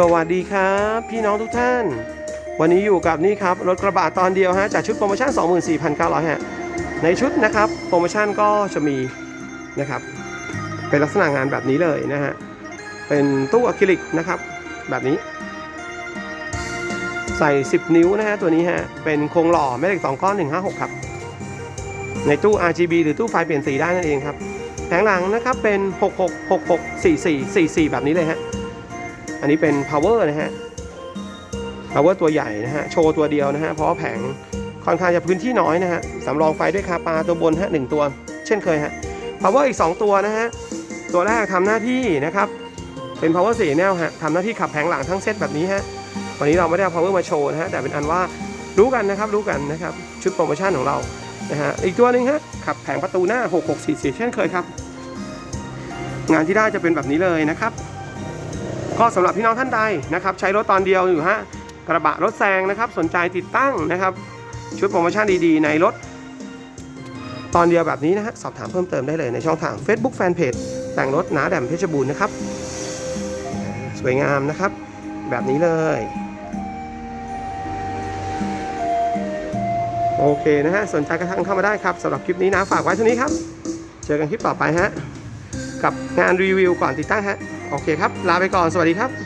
สวัสดีครับ พี่น้องทุกท่าน วันนี้อยู่กับนี่ครับรถกระบะตอนเดียวฮะจากชุดโปรโมชั่น 24,900ฮะในชุดนะครับโปรโมชั่นก็จะมีนะครับเป็นลักษณะงานแบบนี้เลยนะฮะเป็นตู้อะคริลิกนะครับแบบนี้ ใส่ 10 นิ้วนะฮะตัวนี้ฮะเป็นโครงหล่อแม่เหล็ก2ก้อน 156 ครับ ในตู้ RGB หรือตู้ไฟเปลี่ยนสีได้นั่นเองครับแผงหลังนะครับเป็น 6666 44 44 แบบนี้เลยฮะ อันนี้เป็น power นะฮะ power ตัวใหญ่นะฮะ โชว์ตัวเดียวนะฮะ เพราะแผงค่อนข้างจะพื้นที่น้อยนะฮะ สำรองไฟด้วยคาปาตัวบนฮะหนึ่งตัว เช่นเคยฮะ power อีก 2 ตัวนะฮะ ตัวแรกทำหน้าที่นะครับ เป็น power 4แนวฮะทำหน้าที่ขับแผงหลังทั้งเซตแบบนี้ฮะ วันนี้เราไม่ได้เอา power มาโชว์นะฮะ แต่เป็นอันว่ารู้กันนะครับ รู้กันนะครับ ชุดโปรโมชั่นของเรานะฮะ อีกตัวหนึงฮะ ขับแผงประตูหน้า 6644 เช่นเคยครับ งานที่ได้จะเป็นแบบนี้เลยนะครับ ก็สำหรับพี่น้องท่านใดนะครับใช้รถตอนเดียวอยู่ฮะกระบะรถแซงนะครับ สนใจติดตั้งนะครับ ชุดโปรโมชั่นดีๆ ในรถ ตอนเดียวแบบนี้นะฮะสอบถามเพิ่มเติมได้เลยในช่องทาง Facebook Fanpage แต่งรถหนาแดมเพชรบูรณ์นะครับ สวยงามนะครับ แบบนี้เลย โอเคนะฮะสนใจกระทั่งเข้ามาได้ครับสำหรับคลิปนี้นะฝากไว้เท่านี้ครับ เจอกันคลิปต่อไปฮะ กับงานรีวิวก่อนติดตั้งฮะ โอเคครับ ลาไปก่อน สวัสดีครับ